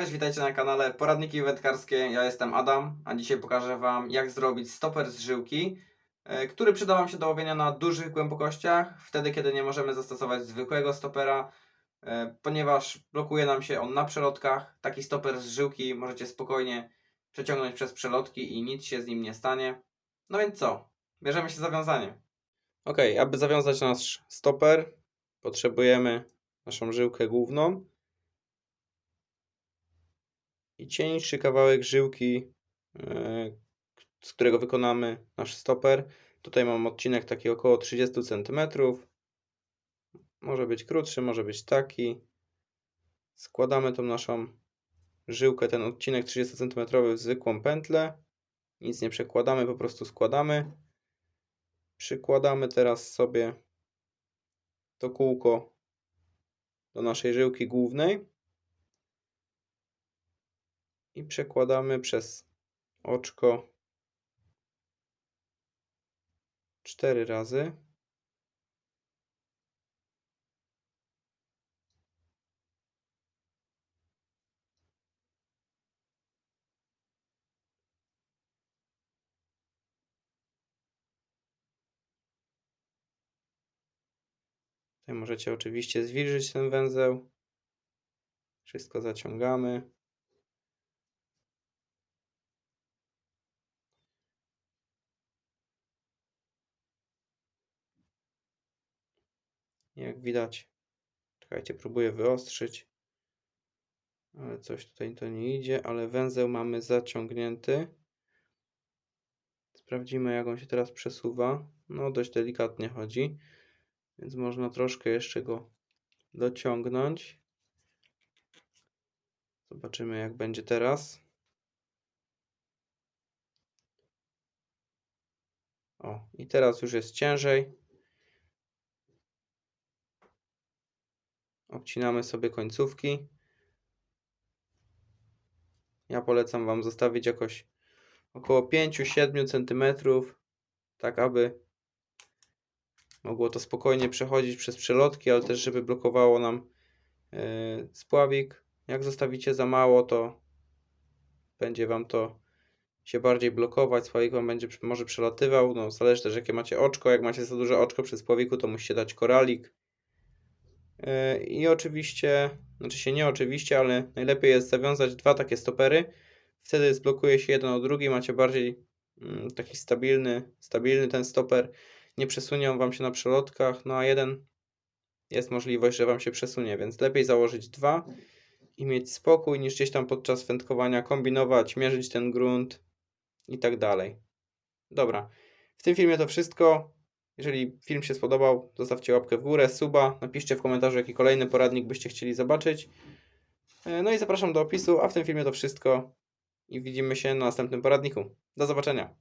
Cześć, witajcie na kanale Poradniki Wędkarskie. Ja jestem Adam, a dzisiaj pokażę Wam jak zrobić stoper z żyłki, e, który przyda Wam się do łowienia na dużych głębokościach, wtedy kiedy nie możemy zastosować zwykłego stopera, e, ponieważ blokuje nam się on na przelotkach. Taki stoper z żyłki możecie spokojnie przeciągnąć przez przelotki i nic się z nim nie stanie. No więc co? Bierzemy się za wiązanie. Ok, aby zawiązać nasz stoper, potrzebujemy naszą żyłkę główną i cieńszy kawałek żyłki, e, z którego wykonamy nasz stoper. Tutaj mam odcinek taki około 30 cm. Może być krótszy, może być taki. Składamy tą naszą żyłkę, ten odcinek 30 cm w zwykłą pętlę. Nic nie przekładamy, po prostu składamy. Przykładamy teraz sobie to kółko do naszej żyłki głównej i przekładamy przez oczko cztery razy. Możecie oczywiście zwilżyć ten węzeł. Wszystko zaciągamy. Jak widać, czekajcie, próbuję wyostrzyć, ale coś tutaj to nie idzie, ale węzeł mamy zaciągnięty. Sprawdzimy, jak on się teraz przesuwa. No, dość delikatnie chodzi, więc można troszkę jeszcze go dociągnąć. Zobaczymy, jak będzie teraz. O, i teraz już jest ciężej. Obcinamy sobie końcówki. Ja polecam Wam zostawić jakoś około 5-7 cm, tak aby mogło to spokojnie przechodzić przez przelotki, ale też żeby blokowało nam yy, spławik. Jak zostawicie za mało, to będzie Wam to się bardziej blokować, spławik Wam będzie może przelatywał, no zależy też jakie macie oczko, jak macie za duże oczko przy spławiku, to musicie dać koralik. Yy, I oczywiście, znaczy się nie oczywiście, ale najlepiej jest zawiązać dwa takie stopery. Wtedy zblokuje się jeden od drugi, macie bardziej mm, taki stabilny, stabilny ten stoper. Nie przesunie on Wam się na przelotkach, no a jeden jest możliwość, że Wam się przesunie, więc lepiej założyć dwa i mieć spokój, niż gdzieś tam podczas wędkowania kombinować, mierzyć ten grunt i tak dalej. Dobra, w tym filmie to wszystko. Jeżeli film się spodobał, zostawcie łapkę w górę, suba, napiszcie w komentarzu, jaki kolejny poradnik byście chcieli zobaczyć. E, No i zapraszam do opisu, a w tym filmie to wszystko i widzimy się na następnym poradniku. Do zobaczenia.